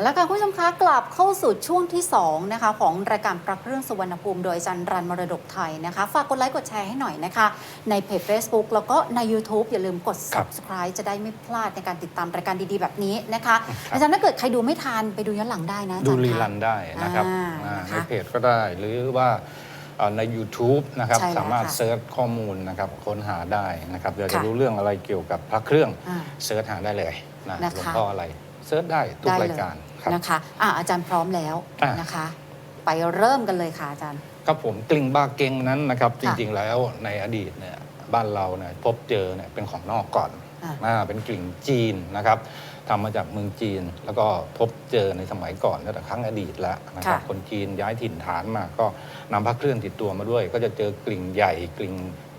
เอาละค่ะคุณผู้ชมคะกลับเข้าสู่ช่วงที่2นะคะของรายการปรักเรื่องสุวรรณภูมิโดยอาจันรันมรดกไทยนะคะ ฝากกดไลค์กดแชร์ให้หน่อยนะคะ ในเพจ Facebook แล้วก็ใน YouTube อย่าลืมกดครับ subscribe จะได้ไม่พลาดในการติดตามรายการดีๆ แบบนี้นะคะครับอาจารย์ถ้าเกิดใครดูไม่ทันไปดูย้อนหลังได้นะอาดูจารย์รีคะรันได้นะครับอ่าอ่านะคะในเพจก็ได้หรือว่าเอ่อใน YouTube นะครับใช่แล้วสามารถค่ะเซิร์ชข้อมูลนะครับค้นหาได้นะครับอยากจะค่ะรู้เรื่องอะไรเกี่ยวกับพระเครื่องอ่าเซิร์ชหาได้เลยนะนะคะหลวงพ่ออะไรเซิร์ชได้ทุกได้รายเลยการ ครับนะคะอะอาจารย์พร้อมแล้วอะ นะคะ ไปเริ่มกันเลยค่ะอาจารย์ ครับผมกลิ่งบาเกงนั้นนะครับจค่ะ ริงๆแล้วในอดีตเนี่ยบ้านเราเนี่ยพบเจอเนี่ยเป็นของนอกก่อนอ่าอ่าเป็นกลิ่งจีนนะครับทำมาจากเมืองจีน แล้วก็พบเจอในสมัยก่อนตั้งแต่ครั้งอดีตแล้วนะครับค่ะ คนจีนย้ายถิ่นฐานมาก็นำพระเครื่องติดตัวมาด้วย ก็จะเจอกลิ่งใหญ่กลิ่ง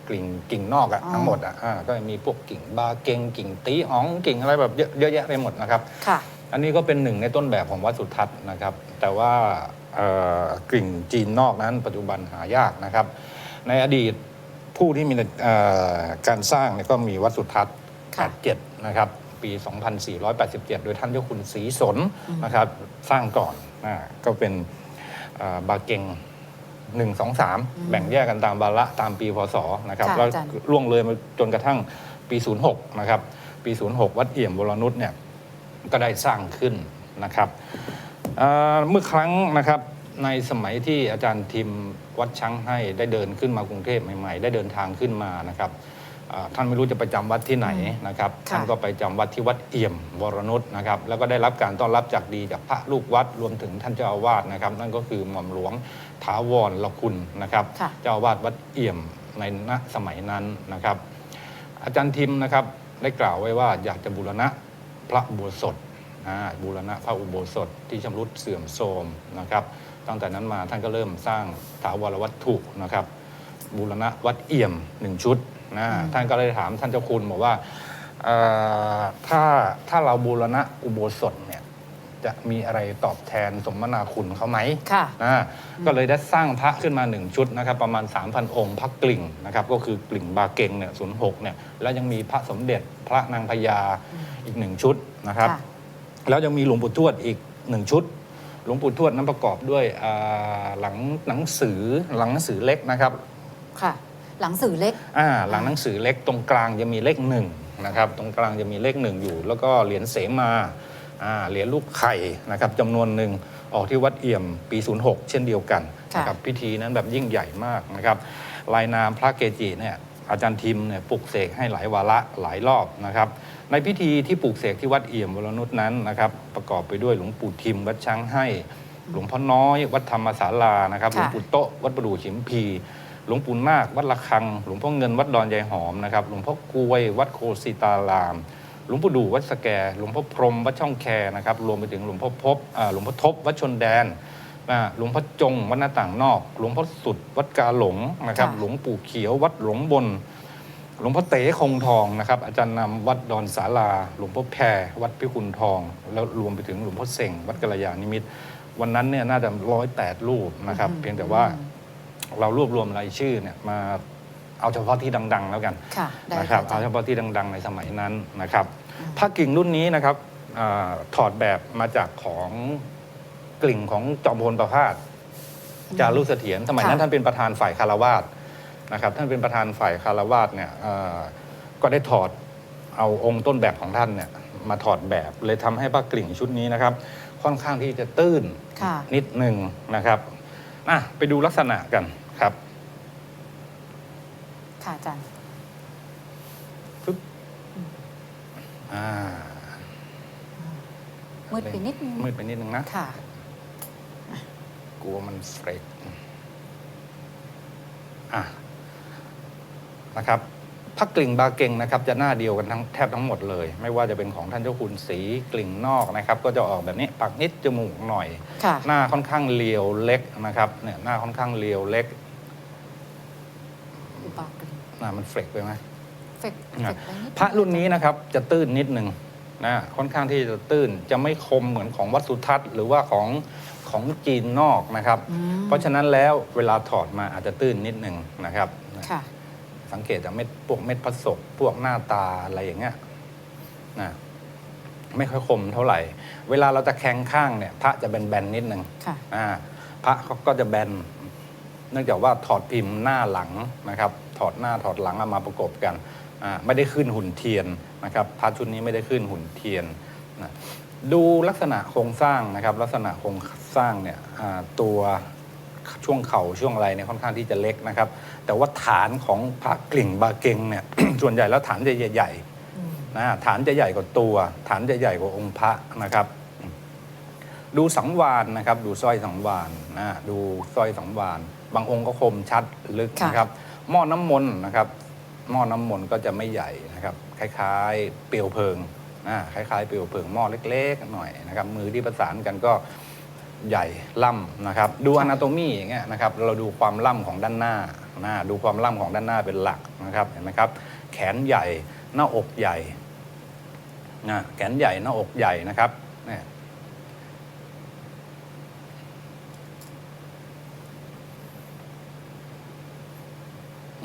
กลิ่งกิ่งนอกอะทั้งหมดอะอ่าก็จะมีพวกกิ่งบาเกงกิ่งตีอ๋องกิ่งอะไรแบบเยอะเยอะแยะไปหมดนะครับ ค่ะ อันนี้ก็เป็นหนึ่งในต้นแบบของวัดสุทัศน์นะครับ แต่ว่าเอ่อกลิ่งจีนนอกนั้นปัจจุบันหายากนะครับ ในอดีตผู้ที่มีเอ่อการสร้างเนี่ยก็มีวัดสุทัศน์ค่ะ87นะครับ ปี 2487 โดยท่านเจ้าคุณศรีสนอืมนะครับ สร้างก่อนอ่าก็เป็นเอ่อบาเกง1 2 3แบ่งแยกกันตามบาระตามปีพศนะครับค่ะแล้วอาจารย์ล่วงเลยมาจนกระทั่งปี 06 นะครับ ปี 06 วัดเอี่ยมวรนุชเนี่ย ก็ได้สร้างขึ้นนะครับเอ่อเมื่อครั้งนะครับในสมัยที่อาจารย์ทิมวัดช้างให้ได้เดินขึ้นมากรุงเทพใหม่ๆ ได้เดินทางขึ้นมานะครับอ่าท่านไม่รู้จะไปจำวัดที่ไหนนะครับค่ะท่านก็ไปจำวัดที่วัดเอี่ยมวรนุชนะครับ แล้วก็ได้รับการต้อนรับจากดีจากพระลูกวัดรวมถึงท่านเจ้าอาวาสนะครับ นั่นก็คือหม่อมหลวงถาวรละคุณนะครับค่ะเจ้าอาวาสวัดเอี่ยมในณสมัยนั้นนะครับ อาจารย์ทิมนะครับได้กล่าวไว้ว่าอยากจะบูรณะ พระอุโบสถอ่าบูรณะพระอุโบสถที่ชำรุดเสื่อมโทรมนะครับตั้งแต่นั้นมาท่านก็เริ่มสร้างถาวรวัตถุนะครับ บูรณะวัดเอี่ยมหนึ่งชุดนะอืมท่านก็เลยถามท่านเจ้าคุณบอกว่าเอ่อถ้าถ้าเราบูรณะอุโบสถเนี่ย จะมีอะไรตอบแทนสมนาคุณเขาไหมค่ะ อ่าก็เลยได้สร้างพระขึ้นมาหนึ่งชุดนะครับประมาณ 3,000 องค์พระกลิ่งนะครับก็คือกลิ่งบาเกงเนี่ยศูนย์หกเนี่ยแล้วยังมีพระสมเด็จพระนางพญาอีกหนึ่งชุดนะครับ ค่ะ แล้วยังมีหลวงปู่ทวดอีกหนึ่งชุด หลวงปู่ทวดนั้นประกอบด้วยอ่าหลังหนังสือหลังหนังสือเล็กนะครับค่ะ หลังสื่อเล็ก อ่าหลังหนังสือเล็กตรงกลางจะมีเลขหนึ่งนะครับตรงกลางจะมีเลขหนึ่งอยู่ แล้วก็เหรียญเสมาอ่า เหรียญลูกไข่นะครับจำนวนหนึ่งออกที่วัดเอี่ยมปี 06 เช่นเดียวกันค่ะนะครับพิธีนั้นแบบยิ่งใหญ่มากนะครับลายนามพระเกจิเนี่ยอาจารย์ทิมเนี่ยปลุกเสกให้หลายวาระหลายรอบนะครับ ในพิธีที่ปลูกเสกที่วัดเอี่ยมวรนุชนั้นนะครับประกอบไปด้วยหลวงปู่ทิมวัดช้างให้ หลวงพ่อน้อยวัดธรรมศาลานะครับหลค่ะวงปู่โตะวัดประดู่ฉิมพีหลวงปู่นาควัดระฆัง หลวงพ่อเงินวัดดอนยายหอมนะครับหลวงพ่อกลวยวัดโคสิตารามห ลวงปู่ดูวัดสแกหลวงพ่อพรหมวัดช่องแคนะครับรวมไปถึงหลวงพ่อพบอ่าหลวงพ่อทบวัดชนแดนอ่าหลวงพ่อจงวัดหน้าต่างนอก หลวงพ่อสุดวัดกาหลงนะครับค่ะหลวงปู่เขียววัดหลวงบน หลวงพ่อเต๋คงทองนะครับ อาจารย์นำวัดดอนสาลา หลวงพ่อแพรวัดพิกุลทอง แล้วรวมไปถึงหลวงพ่อเส่งวัดกัลยาณิมิตรวันนั้นเนี่ยน่าจะร้อยแปดรูปนะครับอืมเพียงแต่ว่าเรารวบรวมรายชื่อเนี่ยมาเอาเฉพาะที่ดัง ๆ แล้วกันค่ะได้นะครับอาเอาจารเฉย์พาะที่ดัง ๆ ในสมัยนั้นนะครับอืม ผ้ากิ่งรุ่นนี้นะครับอาถอดแบบมาจากของกลิ่งของจอมพลประพาสจารุเสถียรสมัยนั้นค่ะ ท่านเป็นประธานฝ่ายคารวาสนะครับท่านเป็นประธานฝ่ายคารวาสเนี่ยเอ่อก็ได้ถอดเอาองค์ต้นแบบของท่านเนี่ยมาถอดแบบเลยทำให้ผ้ากลิ่งชุดนี้นะครับ ค่อนข้างที่จะตื้น ค่ะ นิดหนึ่งนะครับอะไปดูลักษณะกันครับ ค่ะอาจารย์ อ่ามืดไปนิดนึงมืดไปนิดนึงนะค่ะ กลัวมันเฟรกอะนะครับพักกลิ่งบาเก่งนะครับ จะหน้าเดียวกันทั้งแทบทั้งหมดเลย ไม่ว่าจะเป็นของท่านเจ้าคุณสีกลิ่งนอกนะครับ ก็จะออกแบบนี้ปากนิดจมูกหน่อยค่ะหน้าค่อนข้างเรียวเล็กนะครับเนี่ยหน้าค่อนข้างเรียวเล็กอุปากริหน้ามันเฟรกไปไหม เฟกเฟกไปนิดพระรุ่นนี้นะครับจะตื้นนิดหนึ่งนะค่อนข้างที่จะตื้นจะไม่คมเหมือนของวัดสุทัศน์หรือว่าของของจีนนอกนะครับอืมเพราะฉะนั้นแล้วเวลาถอดมาอาจจะตื้นนิดหนึ่งนะครับค่ะสังเกตจากเม็ดพวกเม็ดผสมพวกหน้าตาอะไรอย่างเงี้ยนะไม่ค่อยคมเท่าไหร่ เวลาเราจะแข่งข้างเนี่ยพระจะแบนๆนิดนึงค่ะอ่าพระเขาก็จะแบน เนื่องจากว่าถอดพิมพ์หน้าหลังนะครับ ถอดหน้าถอดหลังเอามาประกบกันอ่า ไม่ได้ขึ้นหุ่นเทียนนะครับพระชุดนี้ไม่ได้ขึ้นหุ่นเทียนนะดูลักษณะโครงสร้างนะครับ ลักษณะโครงสร้างเนี่ยอ่าตัวช่วงเข่าช่วงอะไรเนี่ยค่อนข้างที่จะเล็กนะครับ แต่ว่าฐานของพระกลิ่งบาเกงเนี่ยส่วนใหญ่แล้วฐานจะใหญ่ๆอืมนะฐานจะใหญ่กว่าตัว ฐานจะใหญ่กว่าองค์พระนะครับ ดูสังวานนะครับ ดูสร้อยสังวานนะดูสร้อยสังวาน บางองค์ก็คมชัดลึกค่ะนะครับ หม้อน้ำมนต์นะครับ หม้อน้ำมนต์ก็จะไม่ใหญ่นะครับ คล้ายๆ เปลวเพลิงนะคล้ายๆ เปลวเพลิงหม้อเล็กๆหน่อยนะครับ มือที่ประสานกันก็ใหญ่ล่ำนะครับ ดูอนาโตมีอย่างเงี้ยนะครับ เราดูความล่ำของด้านหน้านะดูความล่ำของด้านหน้าเป็นหลักนะครับเห็นไหมครับ แขนใหญ่หน้าอกใหญ่นะแขนใหญ่หน้าอกใหญ่นะครับเนี่ย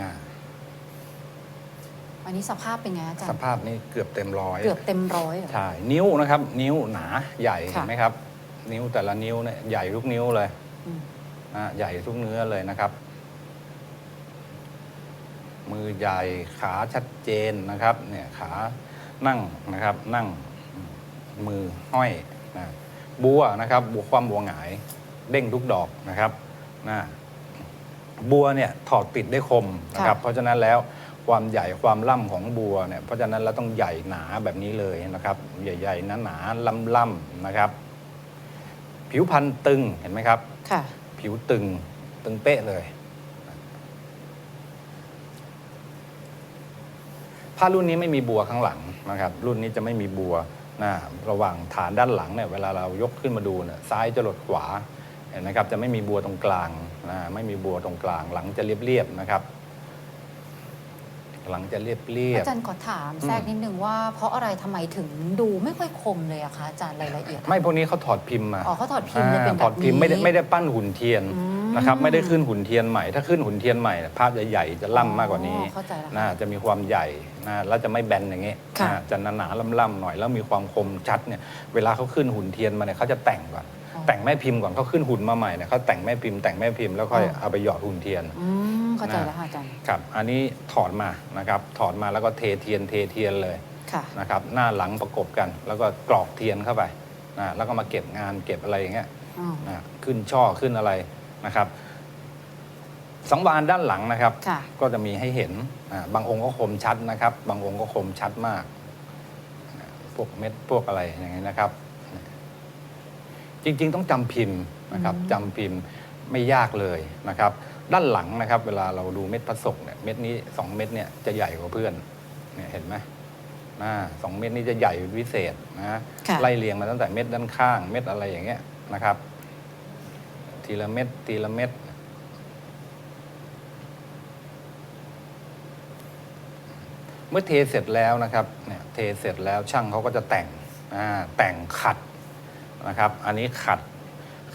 อ่า อันนี้สภาพเป็นไงอาจารสย์ภาพนี้เกือบเต็มร้อยเกือบเต็มร้อยเหรอ ใช่นิ้วนะครับ นิ้วหนาใหญ่ค่ะ เห็นไหมครับ นิ้วแต่ละนิ้วเนี่ยใหญ่ทุกนิ้วเลยอืมนะใหญ่ทุกเนื้อเลยนะครับ มือใหญ่ขาชัดเจนนะครับ เนี่ยขานั่งนะครับ นั่งมือห้อยนะบัวนะครับ บัวความบัวหงาย เด้งทุกดอกนะครับนะบัวเนี่ยถอดติดได้คมนะครับ เพราะฉะนั้นแล้ว ความใหญ่ความล่ำของบัวเนี่ยเพราะฉะนั้นเราต้องใหญ่หนาแบบนี้เลยนะครับใหญ่ๆหนาๆล่ำๆนะครับ ผิวพรรณตึงเห็นไหมครับค่ะผิวตึงตึงเป๊ะเลยผ้ารุ่นนี้ไม่มีบัวข้างหลังนะครับ รุ่นนี้จะไม่มีบัวนะระหว่างฐานด้านหลังเนี่ยเวลาเรายกขึ้นมาดูเนี่ยซ้ายจะหลดขวาเห็นไหมครับจะไม่มีบัวตรงกลางนะไม่มีบัวตรงกลางหลังจะเรียบๆนะครับ หลังจะเรียบเรียบ อาจารย์ขอถามแทรกนิดนึงว่าเพราะอะไรทำไมถึงดูไม่ค่อยคมเลยอะคะอาจารย์รายละเอียด ไม่พวกนี้เขาถอดพิมพ์มาอ๋อเขาถอดพิมพ์เลยเป็นแบบถอดพิมพ์ไม่ได้นี้ไม่ได้ปั้นหุ่นเทียนอืมนะครับไม่ได้ขึ้นหุ่นเทียนใหม่ ถ้าขึ้นหุ่นเทียนใหม่เนี่ยภาพจะใหญ่จะล่ำมากกว่านี้อ๋อเข้าใจแล้วนะจะมีความใหญ่นะแล้วจะไม่แบนอย่างเงี้ยค่ะ นะจะหนาๆล่ำๆหน่อยแล้วมีความคมชัดเนี่ยเวลาเขาขึ้นหุ่นเทียนมาเนี่ยเขาจะแต่งก่อนอ๋อแต่งแม่พิมพ์ก่อนเขาขึ้นหุ่นมาใหม่เนี่ยเขาแต่งแม่พิมพ์แต่งแม่พิมพ์แล้วค่อยอ๋อเอาไปหยอดหุ่นเทียน อืม เข้าใจแล้วค่ะอาจารย์ ครับ อันนี้ถอดมานะครับ ถอดมาแล้วก็เทเทียนเทเทียนเลยค่ะ นะครับ หน้าหลังประกบกัน แล้วก็กรอกเทียนเข้าไปนะแล้วก็มาเก็บงานเก็บอะไรอย่างเงี้ยอืมนะขึ้นช่อขึ้นอะไรนะครับ สังวานด้านหลังนะครับ ค่ะ ก็จะมีให้เห็นอ่าบางองค์ก็คมชัดนะครับ บางองค์ก็คมชัดมากนะพวกเม็ดพวกอะไรอย่างนี้นะครับ จริงๆ ต้องจำพิมพ์นะครับอืม จำพิมพ์ไม่ยากเลยนะครับ ด้านหลังนะครับ เวลาเราดูเม็ดพระศกเนี่ยเม็ดนี้สองเม็ดเนี่ยจะใหญ่กว่าเพื่อนเนี่ยเห็นไหมอ่าสองเม็ดนี้จะใหญ่เป็นพิเศษนะค่ะไล่เรียงมาตั้งแต่เม็ดด้านข้าง เม็ดอะไรอย่างเงี้ยนะครับ ทีละเม็ดทีละเม็ดเมื่อเทเสร็จแล้วนะครับเนี่ยเทเสร็จแล้วช่างเขาก็จะแต่งอ่าแต่งขัดนะครับ อันนี้ขัด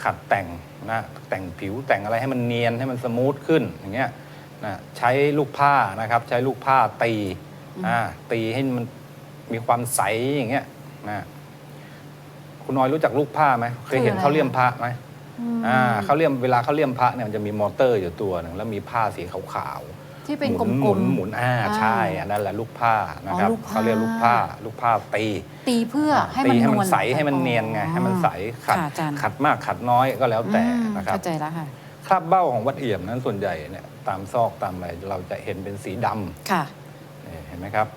ขัดแต่งนะแต่งผิวแต่งอะไรให้มันเนียนให้มันสมูทขึ้นอย่างเงี้ยนะใช้ลูกผ้านะครับ ใช้ลูกผ้าตีอืมอ่าตีให้มันมีความใสอย่างเงี้ยนะคุณน้อยรู้จักลูกผ้าไหมเคยเห็นเขาเลี่ยมพระไหมอืมอ่าเขาเลี่ยมเวลาเขาเลี่ยมพระเนี่ยมันจะมีมอเตอร์อยู่ตัวหนึ่งแล้วมีผ้าสีขาวๆ ที่เป็นหกมุลนมหมุนอ่าอ่าใช่อันนั้นแหละลูกผ้านะครับอ๋อลูกผ้า เขาเรียกลูกผ้า ลูกผ้าตีๆตีเพื่อให้ตีมันให้นมัวลใสให้มันเนียนไงอ๋อให้มันใสขัดค่ะอาจารย์ ขัดมากขัดน้อยก็แล้วแต่อืมนะครับ เข้าใจแล้วค่ะ คราบเบ้าของวัดเอี่ยมนั้นส่วนใหญ่เนี่ยตามซอกตามอะไรเราจะเห็นเป็นสีดำค่ะนี่เห็นไหมครับ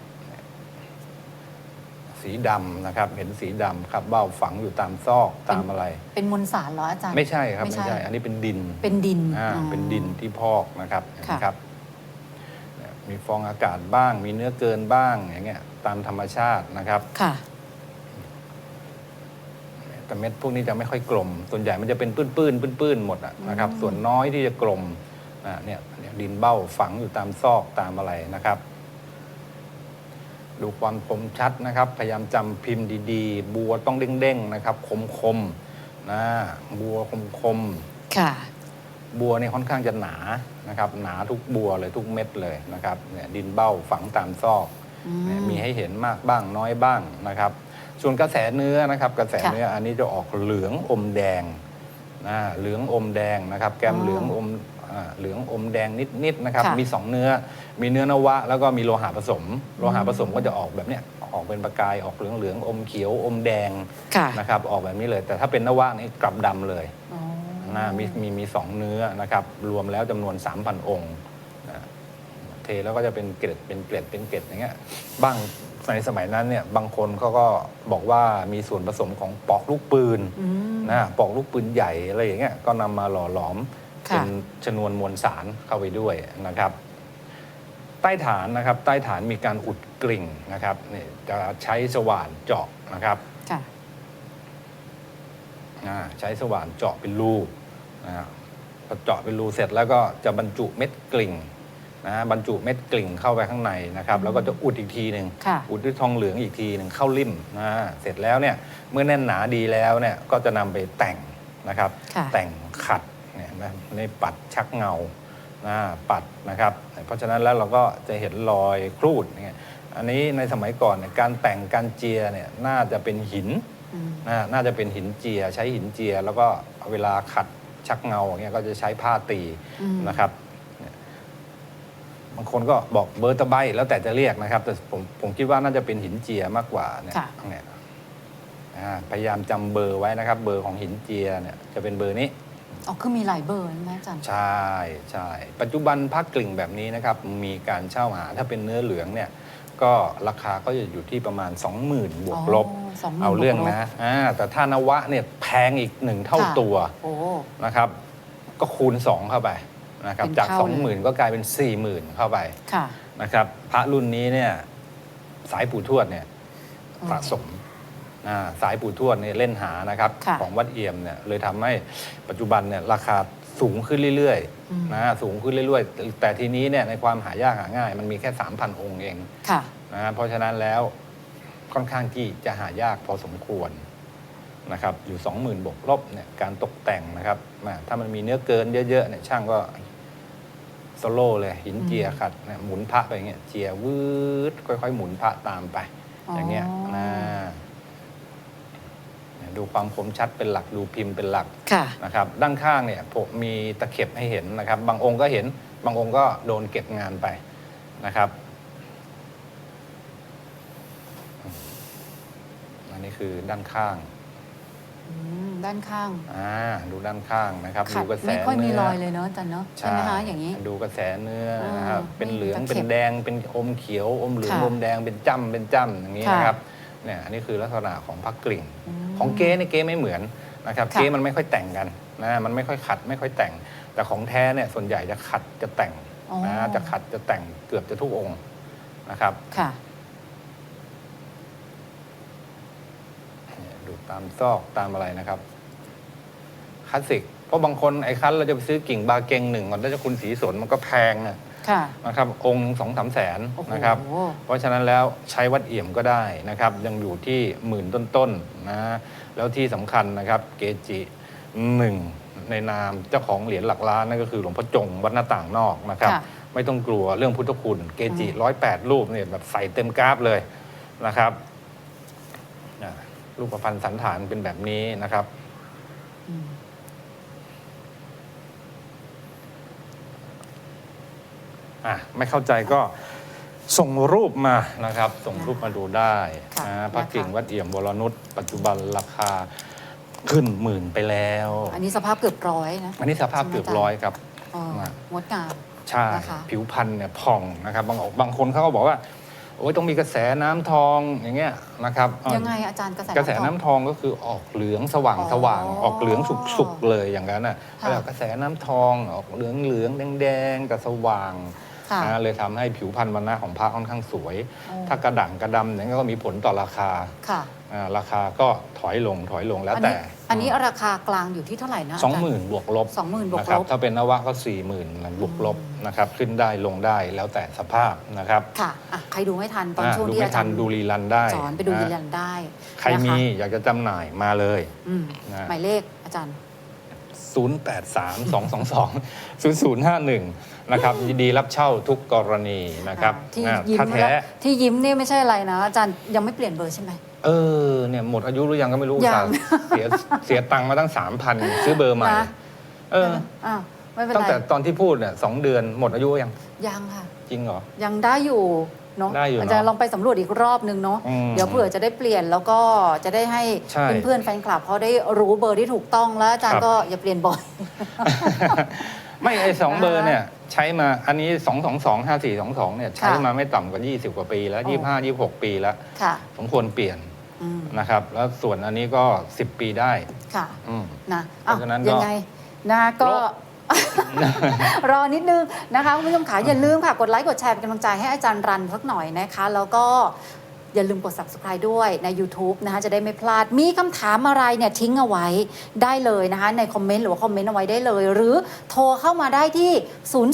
สีดำนะครับ เห็นสีดำคราบเบ้าฝังอยู่ตามซอกตามอะไร เป็นมวลสารเหรออาจารย์ ไม่ใช่ครับไม่ไม่ใช่ ใช่ อันนี้เป็นดินเป็นดินอ่าอ๋อ เป็นดินที่พอกนะครับเห็นไหมค่ะ ครับเนี่ย มีฟองอากาศบ้าง มีเนื้อเกินบ้างอย่างเงี้ยตามธรรมชาตินะครับ ค่ะ แต่เม็ดพวกนี้จะไม่ค่อยกลม ส่วนใหญ่มันจะเป็นปื้นปื้นปื้นปื้นๆหมดอะนะครับอืมส่วนน้อยที่จะกลมอ่าเนี่ยเนี่ยดินเบ้าฝังอยู่ตามซอกตามอะไรนะครับ ดูความคมชัดนะครับ พยายามจำพิมพ์ดีๆ บัวต้องเด้งๆนะครับ คมๆนะบัวคมๆค่ะบัวเนี่ยค่อนข้างจะหนา นะครับหนาทุกบัวเลยทุกเม็ดเลยนะครับเนี่ยดินเบ้าฝังตามซอกอืมเนี่ยมีให้เห็นมากบ้างน้อยบ้างนะครับ ส่วนกระแสเนื้อนะครับ กระแสค่ะเนื้ออันนี้จะออกเหลืองอมแดงนะเหลืองอมแดงนะครับ แก้มอ๋อเหลืองอมอ่าเหลืองอมแดงนิดๆนะครับค่ะมีสองเนื้อ มีเนื้อนวะ แล้วก็มีโลหะผสม โลหะผสมก็จะออกแบบเนี้ยออกเป็นประกายออกเหลืองเหลืองๆอมเขียวอมแดงค่ะนะครับ ออกแบบนี้เลย แต่ถ้าเป็นนวะนี่กลับดำเลยอ๋อ นะมีมีมีสองเนื้อนะครับรวมแล้วจำนวน 3,000 องค์นะเทแล้วก็จะเป็นเกล็ดเป็นเกล็ดเป็นเกล็ดอย่างเงี้ยบ้างในสมัยนั้นเนี่ยบางคนเขาก็บอกว่ามีส่วนผสมของปอกลูกปืนอืม นะปอกลูกปืนใหญ่อะไรอย่างเงี้ยก็นำมาหล่อหลอม ค่ะ เป็นชนวนมวลสารเข้าไปด้วยนะครับ ใต้ฐานนะครับ ใต้ฐานมีการอุดกลิ่งนะครับนี่จะใช้สว่านเจาะนะครับค่ะ อ่าใช้สว่านเจาะเป็นรู นะฮะพอเจาะเป็นรูเสร็จแล้วก็จะบรรจุเม็ดกลิ่งนะฮะบรรจุเม็ดกลิ่งเข้าไปข้างในนะครับ แล้วก็จะอุดอีกทีหนึ่งค่ะ อุดด้วยทองเหลืองอีกทีหนึ่งเข้าลิ่มนะฮะเสร็จแล้วเนี่ยเมื่อแน่นหนาดีแล้วเนี่ยก็จะนำไปแต่งนะครับ ค่ะแต่งขัดเนี่ยนะในปัดชักเงานะปัดนะครับ เพราะฉะนั้นแล้วเราก็จะเห็นรอยครูดเนี่ยอันนี้ในสมัยก่อนเนี่ยการแต่งการเจียเนี่ยน่าจะเป็นหินอืมน่าน่าจะเป็นหินเจียใช้หินเจีย แล้วก็เวลาขัด ชักเงาอย่างเงี้ยก็จะใช้ผ้าตีอืม นะครับเนี่ยบางคนก็บอกเบอร์ตะไบแล้วแต่จะเรียกนะครับ แต่ผมผมคิดว่าน่าจะเป็นหินเจียมากกว่าเนี่ยค่ะ เนี่ยอ่าพยายามจำเบอร์ไว้นะครับ เบอร์ของหินเจียเนี่ยจะเป็นเบอร์นี้ อ๋อคือมีหลายเบอร์ใช่ไหมอาจารย์ ใช่ใช่ปัจจุบันผ้ากลิ่งแบบนี้นะครับ มีการเช่าหาถ้าเป็นเนื้อเหลืองเนี่ย ก็ราคาก็จะอยู่ที่ประมาณ 20,000 บวกลบ อ๋ อ20,000เอาเรื่องบวกลบนะอ่าแต่ถ้านวะเนี่ยแพงอีกหนึ่งเท่าค่ะตัว โอ้ นะครับ ก็คูณ 2 เข้าไปนะครับเป็นจาก เท่าเลย 20,000 ก็กลายเป็น 40,000 เข้าไปค่ะ นะครับพระรุ่นนี้เนี่ยสายปู่ทวดเนี่ยอืมสะสมอ่าสายปู่ทวดเนี่ยเล่นหานะครับค่ะ ของวัดเอี่ยมเนี่ยเลยทำให้ปัจจุบันเนี่ยราคาสูงขึ้นเรื่อยอืมๆนะสูงขึ้นเรื่อยๆ แต่ทีนี้เนี่ยในความหายากหาง่าย มันมีแค่ 3,000 องค์เองค่ะ นะเพราะฉะนั้นแล้ว ค่อนข้างที่จะหายากพอสมควรนะครับอยู่ 20,000 บวกลบเนี่ยการตกแต่งนะครับอ่าถ้ามันมีเนื้อเกินเยอะๆเนี่ยช่างก็โซโล่เลยหินเจียอืมขัดเนี่ยหมุนพระไปอย่างเงี้ยเจียวืดค่อยๆ หมุนพระตามไป อย่างเงี้ยนะเนี่ยดูความคมชัดเป็นหลักดูพิมพ์เป็นหลักค่ะนะครับด้านข้างเนี่ยผมมีตะเข็บให้เห็นนะครับ บางองค์ก็เห็นบางองค์ก็โดนเก็บงานไปนะครับ อันนี้คือด้านข้างอืมด้านข้างอ่าดูด้านข้างนะครับขัดูดกระแสไม่ค่อยมีเนื้รอยเลยเนาะอาจารย์เนาะใช่ไหมคะอย่างนี้ ดูกระแสเนื้ออ่านนะครับเป็นเหลืองตะเข็บเป็นแดงเป็นอมเขียวอมเหลืองค่ะอมแดงเป็นจ้ำเป็นจ้ำอย่างนี้ค่ะนะครับเนี่ยอันนี้คือลักษณะของพักกลิ่ง มของเก๊เนี่ยเก๊ไม่เหมือนนะครับค่ะ เก๊มันไม่ค่อยแต่งกันนะมันไม่ค่อยขัดไม่ค่อยแต่ง แต่ของแท้เนี่ยส่วนใหญ่จะขัดจะแต่งอ๋อนะจะขัดจะแต่งเกือบจะทุกองค์นะครับ ค่ะ เนี่ย ดูตามซอกตามอะไรนะครับคลาสสิกเพราะบางคนไอ้คันเราจะไปซื้อกิ่งบาเกงหนึ่งก่อนถ้าจะคุณสีสนมันก็แพงนะค่ะ นะครับ องค์สองสามแสนโอ้โห นะครับ เพราะฉะนั้นแล้วใช้วัดเอี่ยมก็ได้นะครับ ยังอยู่ที่หมื่นต้นๆนะแล้วที่สำคัญนะครับ เกจิหนึ่งในนามเจ้าของเหรียญหลักล้านนั่นก็คือหลวงพ่อจงวัดหน้าต่างนอกนะครับ ค่ะ ไม่ต้องกลัวเรื่องพุทธคุณ เกจิอืมร้อยแปดรูปเนี่ยแบบใส่เต็มกราฟเลยนะครับอ่า รูปประพันธ์สันฐานเป็นแบบนี้นะครับอืมอะไม่เข้าใจก็ส่งรูปมานะครับ ส่งรูปมาดูได้ค่ะนะพระนะคะกิ่งวัดเอี่ยมวรนุชปัจจุบันราคาขึ้นหมื่นไปแล้ว อันนี้สภาพเกือบร้อยนะ อันนี้สภาพเกือบร้อยครับเออนะงดงามใช่นะคะผิวพรรณเนี่ยผ่องนะครับ บางบางคนเขาก็บอกว่า โอ้ยต้องมีกระแสน้ำทองอย่างเงี้ยนะครับอะยังไงอาจารย์กระแสกระแสน้ำน้ำทองก็คือออกเหลืองสว่างอ๋อสว่างออกเหลืองสุกสุกๆเลยอย่างนั้นน่ะค่ะ แล้วกระแสน้ำทองออกเหลืองเหลืองแดงแดงๆกับสว่างค่ะ นะเลยทำให้ผิวพรรณวันหน้าของพระค่อนข้างสวยโอ้ถ้ากระด่างกระดำเนี่ยก็มีผลต่อราคาค่ะ อ่าราคาก็ถอยลงถอยลงแล้วอันแต่นี้ อันนี้ราคากลางอยู่ที่เท่าไหร่นะสองหมื่นบวกลบสองหมื่นบวนะกครัลบบถ้าเป็นนวะก็สี่หมื่นบวกลบอืมนะครับขึ้นได้ลงได้แล้วแต่สภาพนะครับค่ะอะใครดูไม่ทันตอนอ่าช่วงดูที่ไม่อาทัจารนย์ดูรีรันได้สอนไปดูะยืนยันได้ ใครนะะมีอยากจะจำหน่ายมาเลยอืมนะหมายเลขอาจารย์ 0 8 3 2 2 2 0 0 5 1 นะครับยินดีรับเช่าทุกกรณีนะครับที่อ่ายิ้มถ้าแท้ที่ยิ้มเนี่ยไม่ใช่อะไรนะอาจารย์ยังไม่เปลี่ยนเบอร์ใช่ไหม เออเนี่ยหมดอายุหรือยังก็ไม่รู้ยังเสียเสียตังค์มาตั้งสามพันซื้อเบอร์ใหม่นะเออ อ้าวไม่เป็นตั้งไรแต่ตอนที่พูดเนี่ยสองเดือนหมดอายุยัง ยังค่ะ จริงเหรอ ยังได้อยู่ เนาะได้อยู่เนอะอาจารย์ลองไปสำรวจอีกรอบนึงเนาะอืมเดี๋ยวเผื่อจะได้เปลี่ยนแล้วก็จะได้ให้ใช่เพื่อนๆแฟนคลับเขาได้รู้เบอร์ที่ถูกต้องแล้วอาจารครัย์บ ก็อย่าเปลี่ยนบ่อย ไม่ไอสองอ่าเบอร์เนี่ยใช้มาอันนี้สองสองสองห้าสี่สองสองเนี่ยใช้ค่ะมาไม่ต่ำกว่า 20 กว่าปีแล้วโอ้ ยี่ห้ายี่หกปีแล้วค่ะสมควรเปลี่ยนอืมนะครับ แล้วส่วนอันนี้ก็ 10 ปีได้ค่ะอืม นะเพราะฉะนั้นก็ยังไงนะก็ รอนิดนึงนะคะคุณผู้ชมขาอย่าลืมค่ะกดไลค์กดแชร์เป็นกำลังใจให้อาจารย์รันสักหน่อยนะคะ แล้วก็อย่าลืมกด subscribe ด้วยใน YouTube นะคะจะได้ไม่พลาด มีคำถามอะไรเนี่ยทิ้งเอาไว้ได้เลยนะคะ ในคอมเมนต์หรือว่าคอมเมนต์เอาไว้ได้เลย หรือโทรเข้ามาได้ที่ 02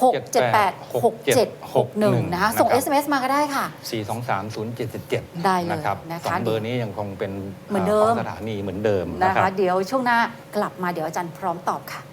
678 6761 นะคะส่ง SMS มาก็ได้ค่ะ 4 2 3 0 7 7ได้เลยนะครับนะคะสองเบอร์นี้ยังคงเป็นเหมือนเดิมของสถานีเหมือนเดิมนะนะครัคะบเดี๋ยวช่วงหน้ากลับมาเดี๋ยวอาจารย์พร้อมตอบค่ะครับ